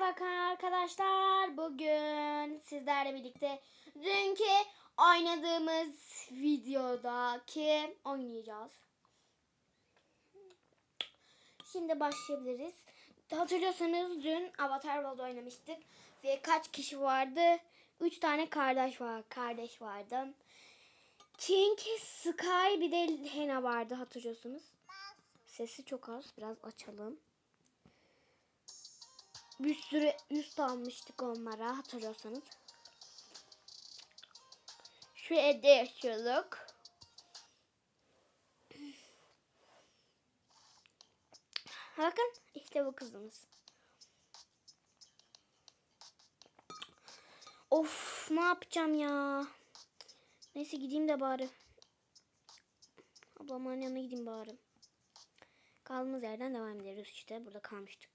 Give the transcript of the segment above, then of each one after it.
Merhaba arkadaşlar. Bugün sizlerle birlikte dünkü oynadığımız videodaki oynayacağız. Şimdi başlayabiliriz. Hatırlıyorsanız dün Avatar World oynamıştık. Ve kaç kişi vardı? Üç tane kardeş var. Kardeş vardı. King, Sky bir de Hena vardı hatırlıyorsunuz. Sesi çok az. Biraz açalım. Bir sürü üst almıştık onlara hatırlıyorsanız. Şu evde yaşıyorduk. Bakın işte bu kızımız. Of ne yapacağım ya. Neyse gideyim de bari. Ablamın yanına gideyim bari. Kaldığımız yerden devam ediyoruz işte. Burada kalmıştık.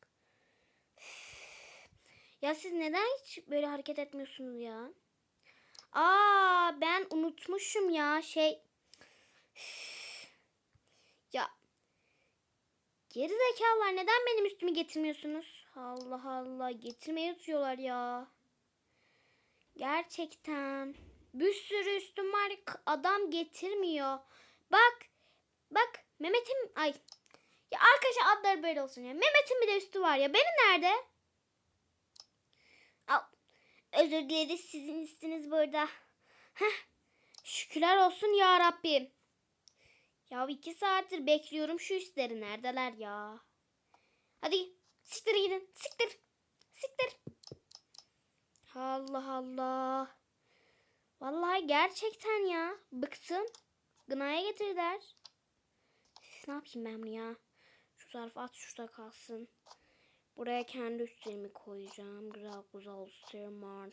Ya siz neden hiç böyle hareket etmiyorsunuz ya? Aa ben unutmuşum ya şey. Ya. Geri zekalar neden benim üstümü getirmiyorsunuz? Allah Allah getirmeyi tutuyorlar ya. Gerçekten. Bir sürü üstüm var adam getirmiyor. Bak. Bak Mehmet'im ay. Ya arkadaşlar adları böyle olsun ya. Mehmet'in bir de üstü var ya. Benim nerede? Özür dileriz sizin üstünüz burada. Heh. Şükürler olsun ya Rabbim. Ya iki saattir bekliyorum şu üstleri neredeler ya. Hadi siktir gidin siktir. Siktir. Allah Allah. Vallahi gerçekten ya. Bıktım. Gınaya getirdiler. Ne yapayım ben bunu ya? Şu zarfı at şurada kalsın. Buraya kendi üstlerimi koyacağım. Güzel güzel üstlerim var.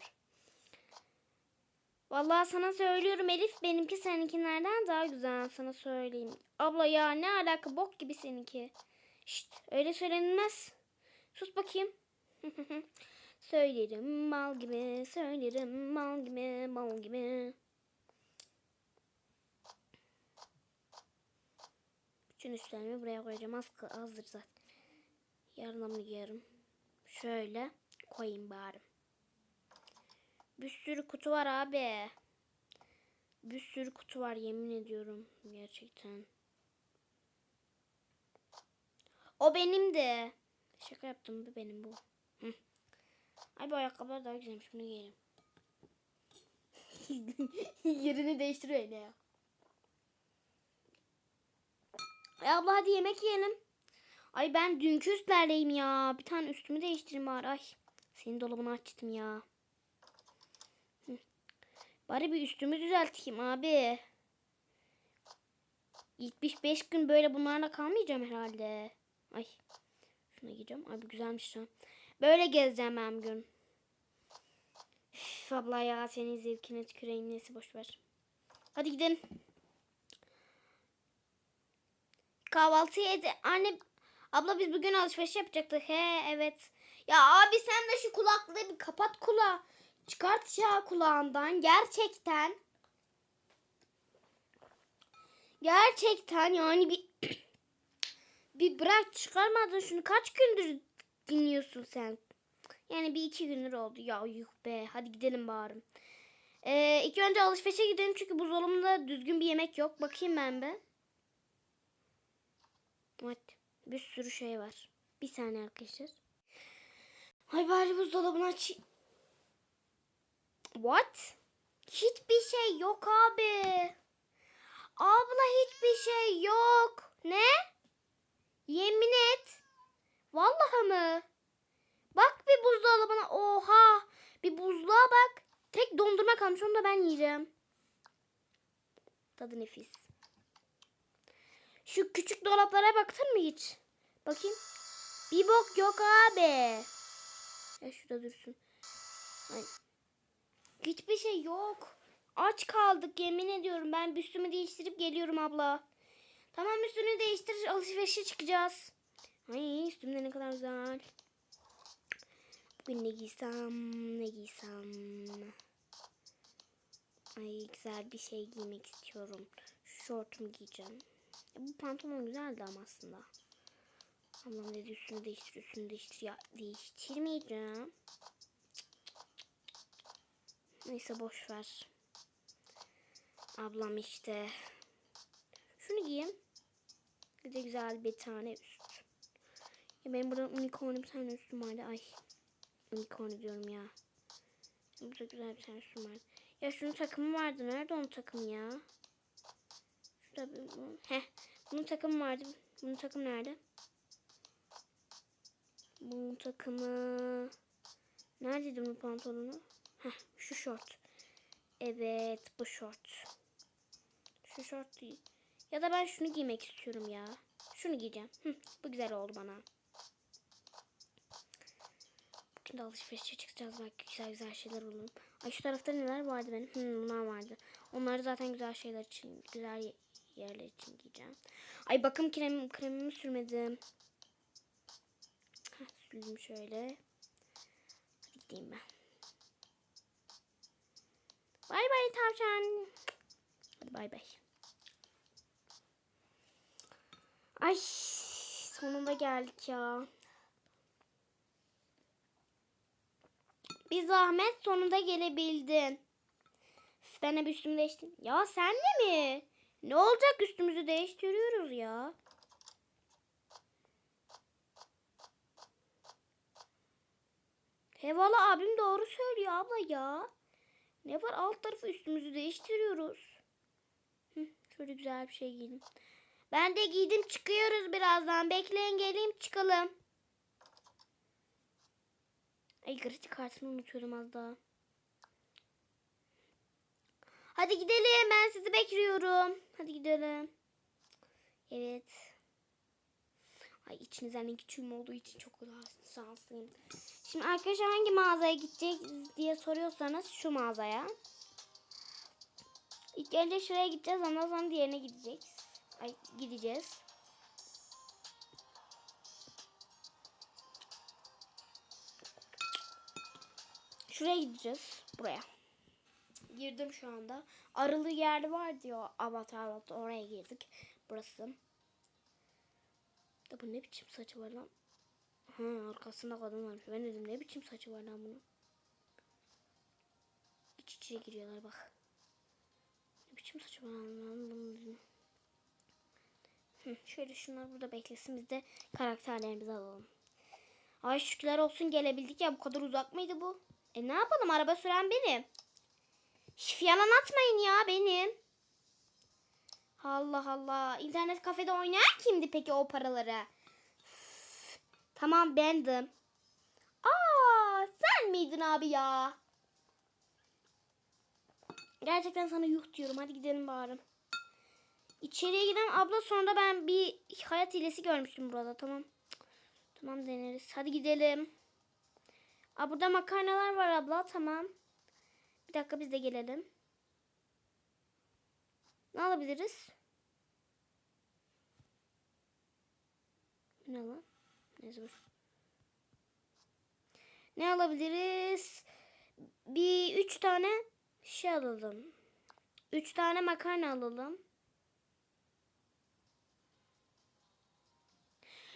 Vallahi sana söylüyorum Elif benimki seninkilerden daha güzel sana söyleyeyim. Abla ya ne alaka bok gibi seninki. Şşt öyle söylenilmez. Sus bakayım. söylerim mal gibi söylerim mal gibi mal gibi. Bütün üstlerimi buraya koyacağım. Az, azdır zaten. Yarın bunu giyerim. Şöyle koyayım bari. Bir sürü kutu var abi. Bir sürü kutu var yemin ediyorum. Gerçekten. O benim de. Şaka yaptım bu benim bu. Hı. Ay bu ayakkabılar daha güzelmiş. Bunu giyelim. Yerini değiştiriyor yine ya. Ay abla hadi yemek yiyelim. Ay ben dünkü üstlerdeyim ya. Bir tane üstümü değiştireyim bari. Ay senin dolabını açtım ya. Hı. Bari bir üstümü düzelteyim abi. 75 gün böyle bunlarla kalmayacağım herhalde. Ay. Şuna giyeceğim. Ay bu güzelmiş lan. Böyle gezeceğim ben gün. Üf, abla ya senin zevkine tüküreyim neyse boşver. Hadi gidelim. Kahvaltı yedi. Anne abla biz bugün alışveriş yapacaktık. He evet. Ya abi sen de şu kulaklığı bir kapat kulağı. Çıkart ya kulağından. Gerçekten. Gerçekten yani bir bir bırak çıkarmadın şunu. Kaç gündür dinliyorsun sen? Yani bir iki gündür oldu. Ya yuh be. Hadi gidelim bari. Ee, ilk önce alışverişe gidelim çünkü buzdolabında düzgün bir yemek yok. Bakayım ben be. Evet. Bir sürü şey var. Bir saniye arkadaşlar. Ay bari buzdolabını aç. What? Hiçbir şey yok abi. Abla hiçbir şey yok. Ne? Yemin et. Vallahi mı? Bak bir buzdolabına. Oha. Bir buzluğa bak. Tek dondurma kalmış. Onu da ben yiyeceğim. Tadı nefis. Şu küçük dolaplara baktın mı hiç? Bakayım. Bir bok yok abi. Ya şurada dursun. Ay. Hiçbir şey yok. Aç kaldık yemin ediyorum. Ben üstümü değiştirip geliyorum abla. Tamam üstünü değiştir alışverişe çıkacağız. Ay üstümde ne kadar güzel. Bugün ne giysem ne giysem. Ay güzel bir şey giymek istiyorum. Şortumu giyeceğim. Bu pantolon güzeldi ama aslında. Allah'ım dedi üstünü değiştir üstünü değiştir ya değiştirmeyeceğim. Neyse boş ver. Ablam işte. Şunu giyeyim. Bir de güzel bir tane üst. Ya benim burada unicorn bir tane üstüm vardı. Ay. Unicorn diyorum ya. Burada güzel bir tane üstüm vardı. Ya şunun takımı vardı. Nerede onun takımı ya? Şurada bir... Heh. Bunun takımı vardı. Bunun takımı nerede? Bunun takımı... Neredeydi bunun pantolonu? Heh, şu şort. Evet bu şort. Şu şort değil. Ya da ben şunu giymek istiyorum ya. Şunu giyeceğim. Hı, bu güzel oldu bana. Bugün de alışverişe çıkacağız. Belki güzel güzel şeyler bulalım. Ay şu tarafta neler vardı benim? Hı, bunlar vardı. Onları zaten güzel şeyler için, güzel ye- yerler için giyeceğim. Ay bakım kremim, kremimi sürmedim. Sürdüm şöyle. Gideyim ben. Bay bay tavşan. Hadi bay bay. Ay sonunda geldik ya. Bir zahmet sonunda gelebildin. Ben hep üstümü değiştim. Ya sen de mi? Ne olacak üstümüzü değiştiriyoruz ya. He valla abim doğru söylüyor abla ya. Ne var alt tarafı üstümüzü değiştiriyoruz. Hı, şöyle güzel bir şey giydim. Ben de giydim çıkıyoruz birazdan. Bekleyin geleyim çıkalım. Ay kredi kartını unutuyorum az daha. Hadi gidelim ben sizi bekliyorum. Hadi gidelim. Evet. Ay içinizden en küçüğüm olduğu için çok şanslıyım. Şimdi arkadaşlar hangi mağazaya gideceğiz diye soruyorsanız şu mağazaya. İlk önce şuraya gideceğiz ondan sonra diğerine gideceğiz. Ay gideceğiz. Şuraya gideceğiz. Buraya. Girdim şu anda. Arılı yer var diyor. Avatar oraya girdik. Burası. Da bu ne biçim saçı var lan? Ha arkasında kadın varmış. Ben dedim ne biçim saçı var lan bunun. İç içe giriyorlar bak. Ne biçim saçı var lan bunun dedim. Şöyle şunlar burada beklesin biz de karakterlerimizi alalım. Ay şükürler olsun gelebildik ya bu kadar uzak mıydı bu? E ne yapalım araba süren benim. Şif yalan atmayın ya benim. Allah Allah. İnternet kafede oynayan kimdi peki o paraları? Tamam bendim. Aa sen miydin abi ya? Gerçekten sana yuh diyorum. Hadi gidelim bari. İçeriye giden abla sonra ben bir hayat hilesi görmüştüm burada. Tamam. Tamam deneriz. Hadi gidelim. Aa, burada makarnalar var abla. Tamam. Bir dakika biz de gelelim. Ne alabiliriz? Ne lan? Neyse boş. Ne alabiliriz? Bir üç tane şey alalım. Üç tane makarna alalım.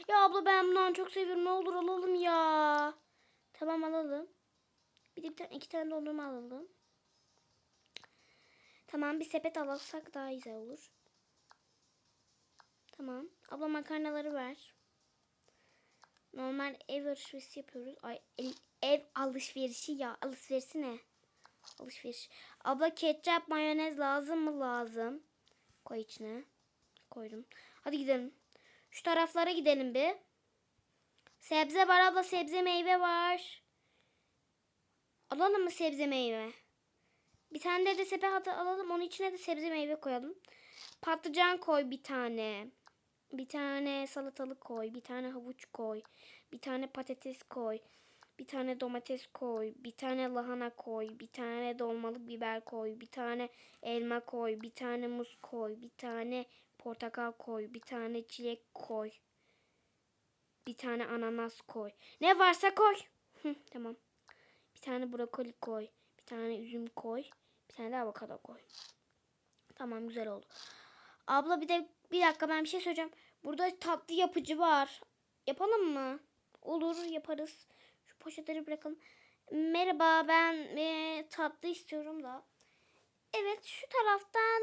Ya abla ben bundan çok seviyorum. Ne olur alalım ya. Tamam alalım. Bir de bir tane, iki tane dondurma alalım. Tamam bir sepet alırsak daha güzel olur. Tamam. Abla makarnaları ver. Normal ev alışverişi yapıyoruz. Ay ev alışverişi ya. Alışverişi ne? Alışveriş. Abla ketçap mayonez lazım mı? Lazım. Koy içine. Koydum. Hadi gidelim. Şu taraflara gidelim bir. Sebze var abla. Sebze meyve var. Alalım mı sebze meyve? Bir tane de, de sepet alalım. Onun içine de sebze meyve koyalım. Patlıcan koy bir tane. Bir tane salatalık koy. Bir tane havuç koy. Bir tane patates koy. Bir tane domates koy. Bir tane lahana koy. Bir tane dolmalık biber koy. Bir tane elma koy. Bir tane muz koy. Bir tane portakal koy. Bir tane çilek koy. Bir tane ananas koy. Ne varsa koy. Tamam. Bir tane brokoli koy. Bir tane üzüm koy. Bir tane de avokado koy. Tamam güzel oldu. Abla bir de bir dakika ben bir şey söyleyeceğim. Burada tatlı yapıcı var. Yapalım mı? Olur yaparız. Şu poşetleri bırakalım. Merhaba ben e, tatlı istiyorum da. Evet şu taraftan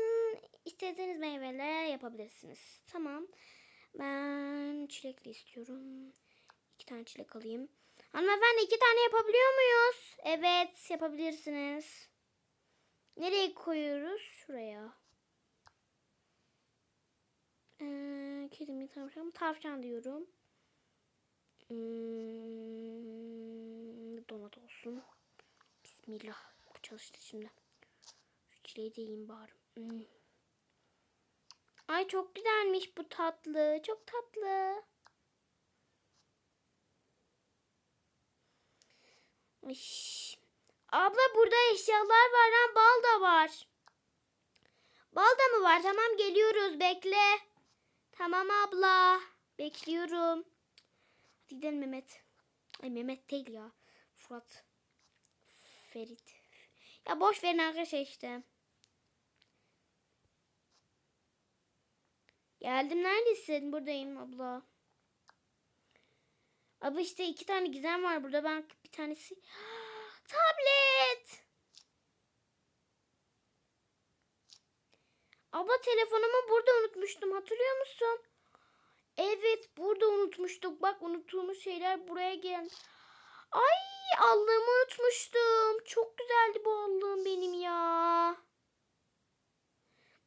istediğiniz meyveler yapabilirsiniz. Tamam. Ben çilekli istiyorum. İki tane çilek alayım. Hanımefendi iki tane yapabiliyor muyuz? Evet yapabilirsiniz. Nereye koyuyoruz? Şuraya. Ee, kedi mi tavşan? Tavşan diyorum. Hmm, donat olsun. Bismillah. Bu çalıştı şimdi. Şu çileği de bari. Hmm. Ay çok güzelmiş bu tatlı. Çok tatlı. Iş. Abla burada eşyalar var ha bal da var. Bal da mı var? Tamam geliyoruz bekle. Tamam abla. Bekliyorum. Hadi gidelim Mehmet. Ay Mehmet değil ya. Fırat. Ferit. Ya boş verin arkadaşlar işte. Geldim neredesin? Buradayım abla. Abla işte iki tane gizem var burada. Ben bir tanesi... Abla telefonumu burada unutmuştum. Hatırlıyor musun? Evet burada unutmuştuk. Bak unuttuğumuz şeyler buraya gel. Ay allığımı unutmuştum. Çok güzeldi bu allığım benim ya.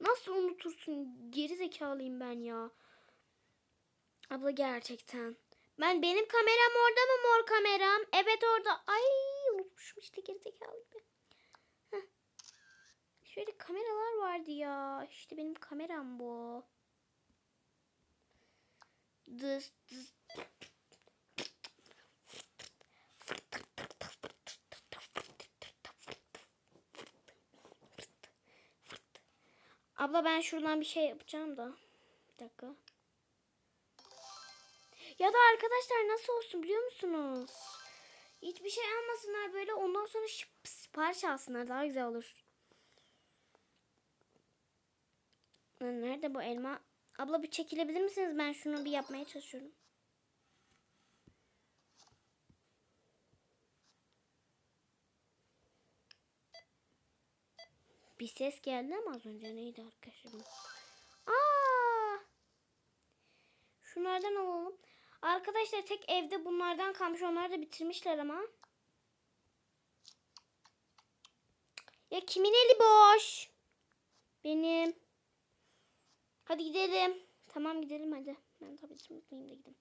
Nasıl unutursun? Geri zekalıyım ben ya. Abla gerçekten. Ben benim kameram orada mı mor kameram? Evet orada. Ay unutmuşum işte geri zekalı gibi. Heh. Şöyle kameralar vardı ya. İşte benim kameram bu. Dıs dıs. Abla ben şuradan bir şey yapacağım da. Bir dakika. Ya da arkadaşlar nasıl olsun biliyor musunuz? Hiçbir şey almasınlar böyle ondan sonra şıp- sipariş alsınlar daha güzel olur. Lan Nerede bu elma? Abla bir çekilebilir misiniz? Ben şunu bir yapmaya çalışıyorum. Bir ses geldi ama az önce neydi arkadaşlarım? Aa! Şunlardan alalım. Arkadaşlar tek evde bunlardan kalmış. Onlar da bitirmişler ama. Ya kimin eli boş? Benim. Hadi gidelim. Tamam gidelim hadi. Ben tabii ki unutmayayım da gidelim.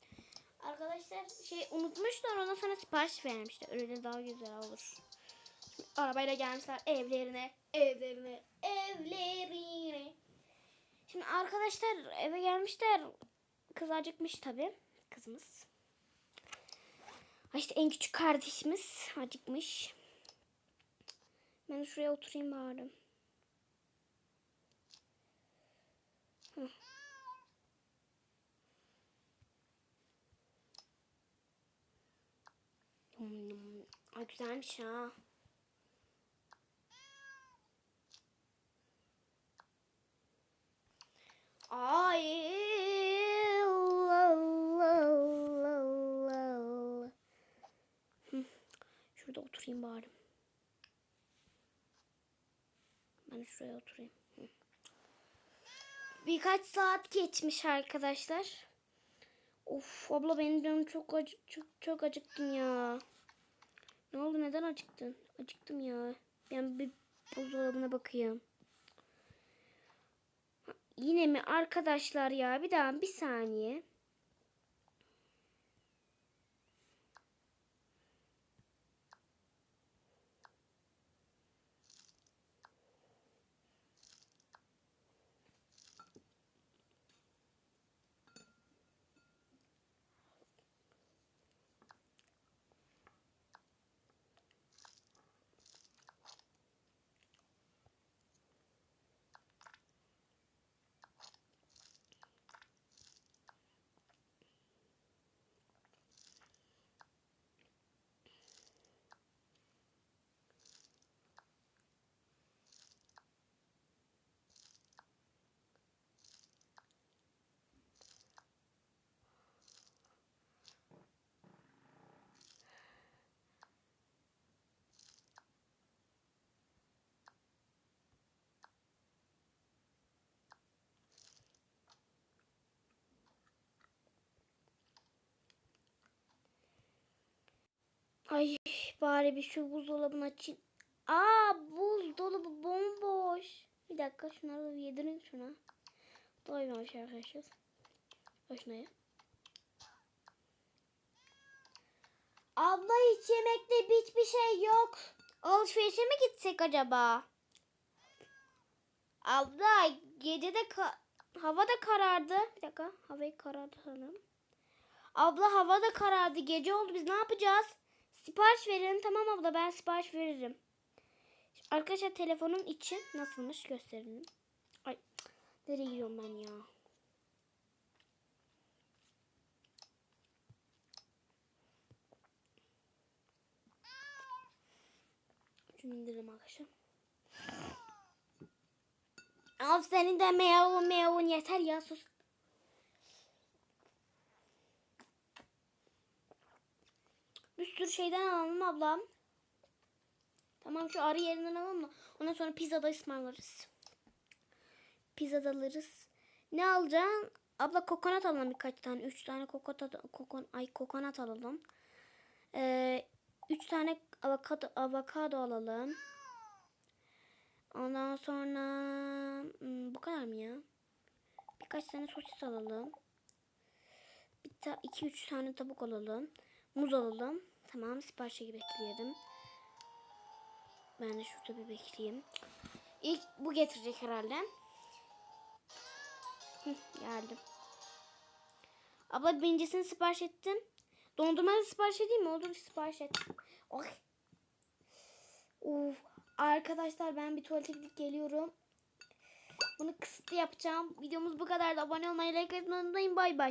Arkadaşlar şey unutmuşlar ondan sonra sipariş vermişler. Öyle daha güzel olur. Arabayla gelmişler evlerine, evlerine, evlerine. Şimdi arkadaşlar eve gelmişler. Kız acıkmış tabi. Kızımız. İşte en küçük kardeşimiz acıkmış. Ben şuraya oturayım bari. Hı. Ay güzelmiş ha. Ay. Şurada oturayım bari. Ben şuraya oturayım. Birkaç saat geçmiş arkadaşlar. Of abla benim canım çok acı çok, çok acıktım ya. Ne oldu neden acıktın? Acıktım ya. Ben bir buzdolabına bakayım. Yine mi arkadaşlar ya? Bir daha bir saniye. Ay bari bir şu buzdolabını açayım. Aa buzdolabı bomboş. Bir dakika şunları da yedireyim şuna. Doymamış arkadaşlar. Başına ye. Abla hiç yemekte hiçbir şey yok. Alışverişe mi gitsek acaba? Abla gece de hava da karardı. Bir dakika havayı karardı sanırım. Abla hava da karardı. Gece oldu. Biz ne yapacağız? Sipariş verin. Tamam abla ben sipariş veririm. Arkadaşlar telefonun içi nasılmış gösterelim. Ay nereye gidiyorum ben ya? Şunu indirelim arkadaşlar. Al senin de meyavun meyavun yeter ya sus. Sürü şeyden alalım ablam. Tamam şu arı yerinden alalım da ondan sonra pizzada ısmarlarız. Pizzada alırız. Ne alacaksın? Abla kokonat alalım birkaç tane. Üç tane kokonat, kokon, ay kokonat alalım. Ee, üç tane avokado, avokado alalım. Ondan sonra hmm, bu kadar mı ya? Birkaç tane sosis alalım. Bir ta, iki üç tane tavuk alalım. Muz alalım. Tamam siparişe bekleyelim. Ben de şurada bir bekleyeyim. İlk bu getirecek herhalde. Hı, geldim. Abla birincisini sipariş ettim. Dondurma da sipariş edeyim mi? Olur sipariş et. Oh. Uf. Arkadaşlar ben bir tuvalete gidip geliyorum. Bunu kısıtlı yapacağım. Videomuz bu kadar. Abone olmayı, like atmayı unutmayın. Bay bay.